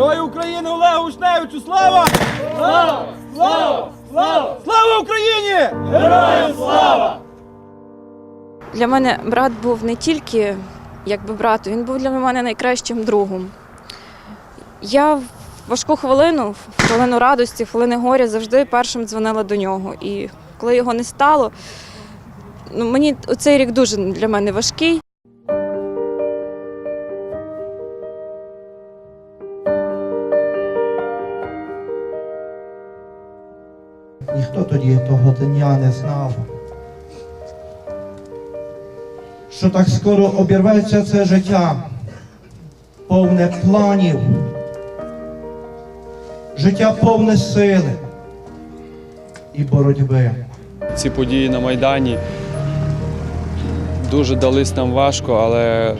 України Олегу Вишневичу! Слава! Слава! Слава! Слава! Слава Україні! Героям слава! Для мене брат був не тільки якби брат, він був для мене найкращим другом. Я в важку хвилину, в хвилину радості, в хвилини горя завжди першим дзвонила до нього. І коли його не стало, ну, мені цей рік дуже для мене важкий. Ніхто тоді того дня не знав. Що так скоро обірветься це життя, повне планів, життя повне сили і боротьби. Ці події на Майдані дуже дались нам важко, але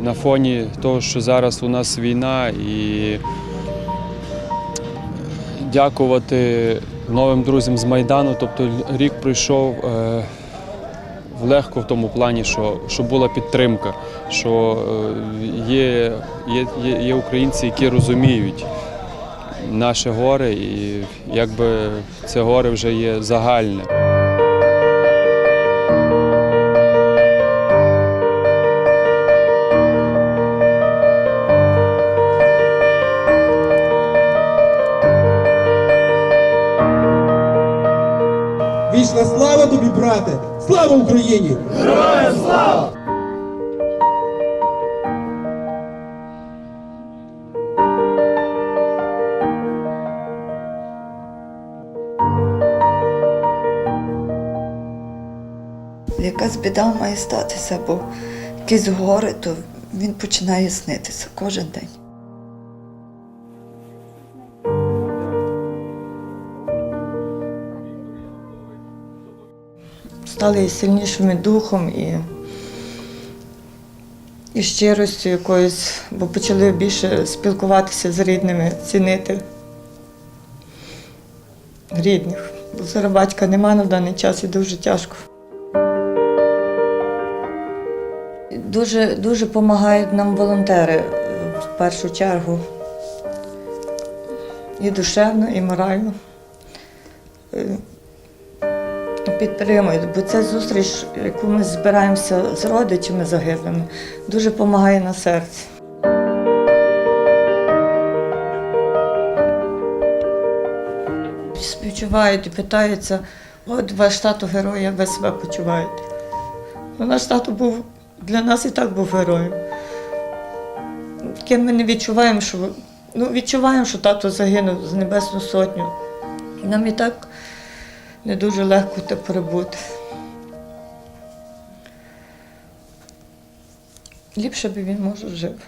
на фоні того, що зараз у нас війна, і дякувати новим друзям з Майдану. Тобто рік пройшов е, легко в тому плані, що, що була підтримка, що е, є, є, є, є українці, які розуміють наше горе, і якби це горе вже є загальне. Вічна слава тобі, брате! Слава Україні! Якась біда має статися, бо якісь гори, то він починає снитися кожен день. Стали сильнішими духом і, і щиростю якоюсь, бо почали більше спілкуватися з рідними, цінити рідних. Бо зараз батька нема на даний час і дуже тяжко. Дуже, дуже допомагають нам волонтери е, в першу чергу. І душевно, і морально. Підтримують, бо ця зустріч, яку ми збираємося з родичами загиблими, дуже допомагає на серці. Співчувають і питаються, от ваш тато герой, як ви себе почуваєте. Ну, наш тато був для нас і так був героєм. Таким ми не відчуваємо, що ну, відчуваємо, що тато загинув з Небесну Сотню. Нам і так не дуже легко те перебути. Ліпше б він може жив.